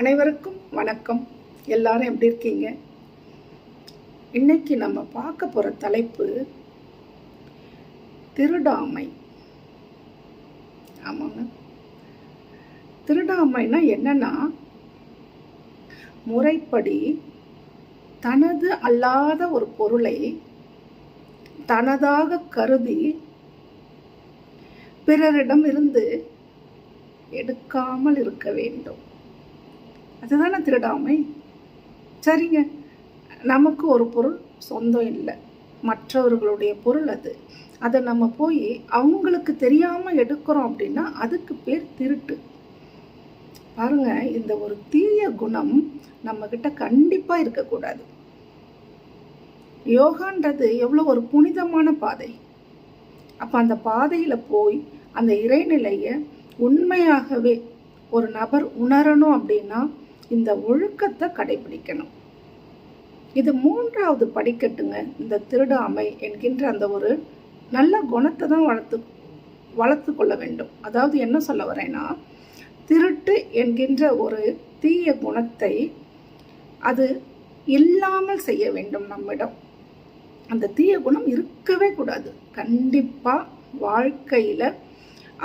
அனைவருக்கும் வணக்கம். எல்லாரும் எப்படி இருக்கீங்க? இன்னைக்கு நம்ம பார்க்க போற தலைப்பு திருடாமை. ஆமாங்க. திருடாமைனா என்னன்னா முறைப்படி தனது அல்லாத ஒரு பொருளை தனதாக கருதி பிறரிடம் இருந்து எடுக்காமல் இருக்க வேண்டும். அதுதானே திருடாமை? சரிங்க. நமக்கு ஒரு பொருள் சொந்தம் இல்லை. மற்றவர்களுடைய பொருள் அது. அதை நம்ம போய் அவங்களுக்கு தெரியாமல் எடுக்கிறோம் அப்படின்னா அதுக்கு பேர் திருட்டு. பாருங்க இந்த ஒரு தீய குணம் நம்மக்கிட்ட கண்டிப்பாக இருக்கக்கூடாது. யோகான்றது எவ்வளோ ஒரு புனிதமான பாதை. அப்போ அந்த பாதையில் போய் அந்த இறைநிலையை உண்மையாகவே ஒரு நபர் உணரணும் அப்படின்னா இந்த ஒழுக்கத்தை கடைபிடிக்கணும் இது மூன்றாவது படிக்கட்டுங்க. இந்த திருடாமை என்கின்ற அந்த ஒரு நல்ல குணத்தை தான் வளர்த்து வளர்த்து கொள்ள வேண்டும். அதாவது என்ன சொல்ல வரேன்னா திருட்டு என்கின்ற ஒரு தீய குணத்தை அது இல்லாமல் செய்ய வேண்டும் நம்மிடம். அந்த தீய குணம் இருக்கவே கூடாது. கண்டிப்பாக வாழ்க்கையில்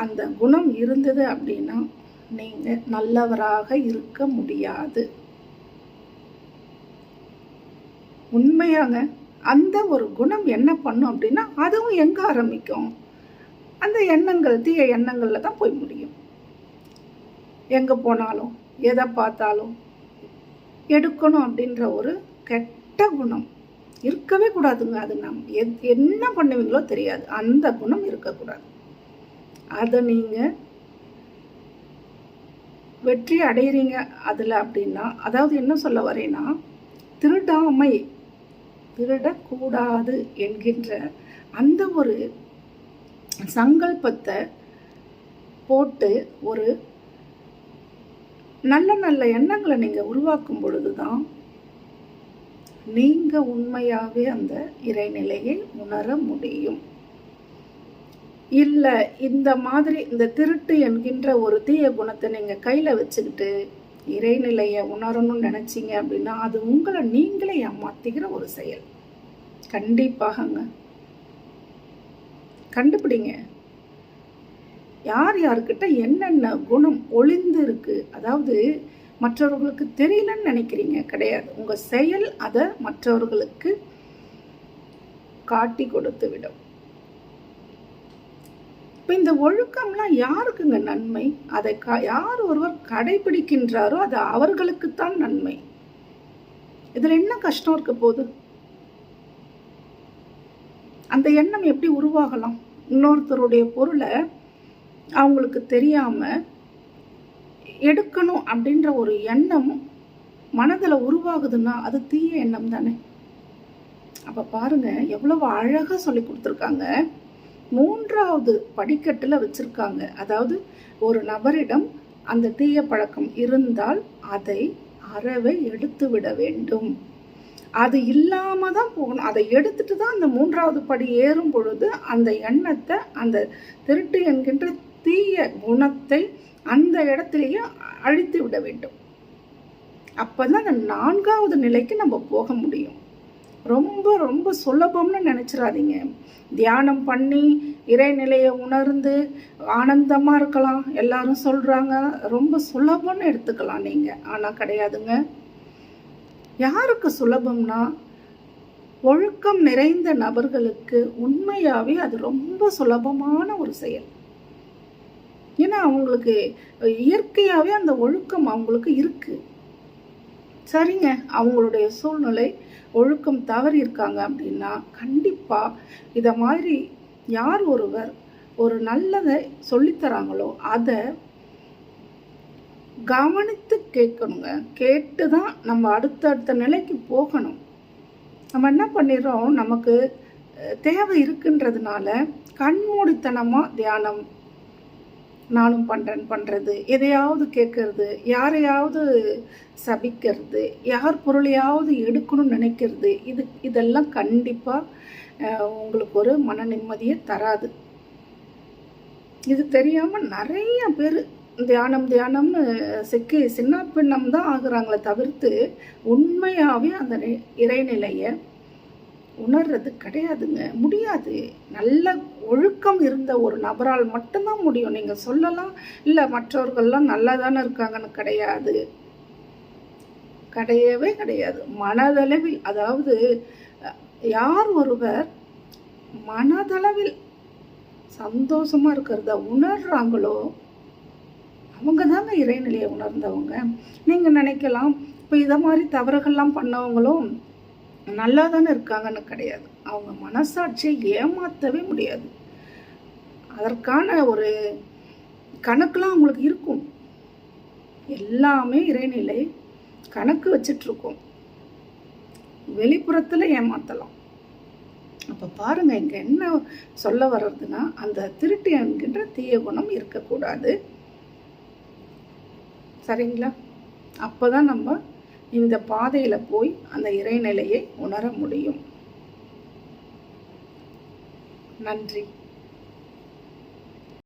அந்த குணம் இருந்தது அப்படின்னா நீங்கள் நல்லவராக இருக்க முடியாது. உண்மையாங்க அந்த ஒரு குணம் என்ன பண்ணும் அப்படின்னா அதுவும் எங்கே ஆரம்பிக்கும்? அந்த எண்ணங்கள் தீய எண்ணங்களில் தான் போய் முடியும். எங்கே போனாலும் எதை பார்த்தாலும் எடுக்கணும் அப்படின்ற ஒரு கெட்ட குணம். இருக்கவே கூடாதுங்க. அது நம் எத்- என்ன பண்ணுவீங்களோ தெரியாது. அந்த குணம் இருக்கக்கூடாது. அதை நீங்கள் வெற்றி அடையிறீங்க அதில் அப்படின்னா அதாவது என்ன சொல்ல வரேன்னா திருடாமை திருடக்கூடாது என்கின்ற அந்த ஒரு சங்கல்பத்தை போட்டு ஒரு நல்ல நல்ல எண்ணங்களை நீங்கள் உருவாக்கும் பொழுது தான் நீங்கள் உண்மையாகவே அந்த இறைநிலையை உணர முடியும். இல்லை இந்த மாதிரி இந்த திருட்டு என்கின்ற ஒரு தீய குணத்தை நீங்கள் கையில் வச்சுக்கிட்டு இறைநிலையை உணரணும்னு நினச்சிங்க அப்படின்னா அது உங்களை நீங்களே ஏமாத்திக்கிற ஒரு செயல். கண்டிப்பாகங்க. கண்டுபிடிங்க. யார் யாருக்கிட்ட என்னென்ன குணம் ஒளிந்து இருக்கு அதாவது மற்றவர்களுக்கு தெரியலன்னு நினைக்கிறீங்க கிடையாது. உங்கள் செயல் அதை மற்றவர்களுக்கு காட்டி கொடுத்து விடும். இப்போ இந்த ஒழுக்கம்லாம் யாருக்குங்க நன்மை? அதை க- யார் ஒருவர் கடைபிடிக்கின்றாரோ அது அவர்களுக்குத்தான் நன்மை. இதில் என்ன கஷ்டம் இருக்க போகுது? அந்த எண்ணம் எப்படி உருவாகலாம்? இன்னொருத்தருடைய பொருளை அவங்களுக்கு தெரியாமல் எடுக்கணும் அப்படின்ற ஒரு எண்ணம் மனதில் உருவாகுதுன்னா அது தீய எண்ணம் தானே. அப்போ பாருங்க எவ்வளவு அழகாக சொல்லி கொடுத்துருக்காங்க. மூன்றாவது படிக்கட்டில் வச்சுருக்காங்க. அதாவது ஒரு நபரிடம் அந்த தீய பழக்கம் இருந்தால் அதை அறவே எடுத்து விட வேண்டும். அது இல்லாமல் தான் போகணும். அதை எடுத்துட்டு தான் அந்த மூன்றாவது படி ஏறும் பொழுது அந்த எண்ணத்தை அந்த திருட்டு என்கின்ற தீய குணத்தை அந்த இடத்துலையும் அழித்து விட வேண்டும். அப்போ தான் அந்த நான்காவது நிலைக்கு நம்ம போக முடியும். ரொம்ப ரொம்ப சுலபம்னு நினச்சிடாதீங்க தியானம் பண்ணி இறைநிலையை உணர்ந்து ஆனந்தமாக இருக்கலாம். எல்லாரும் சொல்கிறாங்க ரொம்ப சுலபம்னு எடுத்துக்கலாம் நீங்கள் ஆனால் கிடையாதுங்க. யாருக்கு சுலபம்னா ஒழுக்கம் நிறைந்த நபர்களுக்கு உண்மையாகவே அது ரொம்ப சுலபமான ஒரு செயல். ஏன்னா அவங்களுக்கு இயற்கையாகவே அந்த ஒழுக்கம் அவங்களுக்கு இருக்குது சரிங்க அவங்களுடைய சூழ்நிலை ஒழுக்கம் தவறி இருக்காங்க அப்படின்னா கண்டிப்பா இதை மாதிரி யார் ஒருவர் ஒரு நல்லதை சொல்லித்தராங்களோ அதை கவனித்து கேட்கணுங்க. கேட்டு தான் நம்ம அடுத்தடுத்த நிலைக்கு போகணும். நம்ம என்ன பண்ணிடுறோம்? நமக்கு தேவை இருக்குன்றதுனால கண்மூடித்தனமா தியானம் நானும் பண்ணுறேன் பண்ணுறது எதையாவது கேட்கறது யாரையாவது சபிக்கிறது யார் பொருளையாவது எடுக்கணும்னு நினைக்கிறது இது இதெல்லாம் கண்டிப்பாக உங்களுக்கு ஒரு மன நிம்மதியை தராது. இது தெரியாமல் நிறைய பேர் தியானம் தியானம்னு சிக்கி சின்ன பின்னம் தான் ஆகுறாங்களே தவிர்த்து உண்மையாகவே அந்த இறைநிலையை உணர்றது கிடையாதுங்க. முடியாது. நல்ல ஒழுக்கம் இருந்த ஒரு நபரால் மட்டும்தான் முடியும். நீங்கள் சொல்லலாம். இல்லை மற்றவர்கள்லாம் நல்லா தானே இருக்காங்கன்னு கிடையாது. கிடையவே கிடையாது. மனதளவில் அதாவது யார் ஒருவர் மனதளவில் சந்தோஷமாக இருக்கிறத உணர்றாங்களோ அவங்க தாங்க இறைநிலையை உணர்ந்தவங்க. நீங்கள் நினைக்கலாம் இப்போ இதை மாதிரி தவறுகள்லாம் பண்ணவங்களும் நல்லா தானே இருக்காங்கன்னு கிடையாது. அவங்க மனசாட்சியை ஏமாற்றவே முடியாது. அதற்கான ஒரு கணக்கெலாம் அவங்களுக்கு இருக்கும். எல்லாமே இறைநிலை கணக்கு வச்சிட்ருக்கோம். வெளிப்புறத்தில் ஏமாற்றலாம் அப்போ பாருங்கள் இங்கே என்ன சொல்ல வர்றதுன்னா அந்த திருட்டு என்கின்ற தீய குணம் இருக்கக்கூடாது. சரிங்களா? அப்போ தான் நம்ம இந்த பாதையில் போய் அந்த இறைநிலையை உணர முடியும். நன்றி.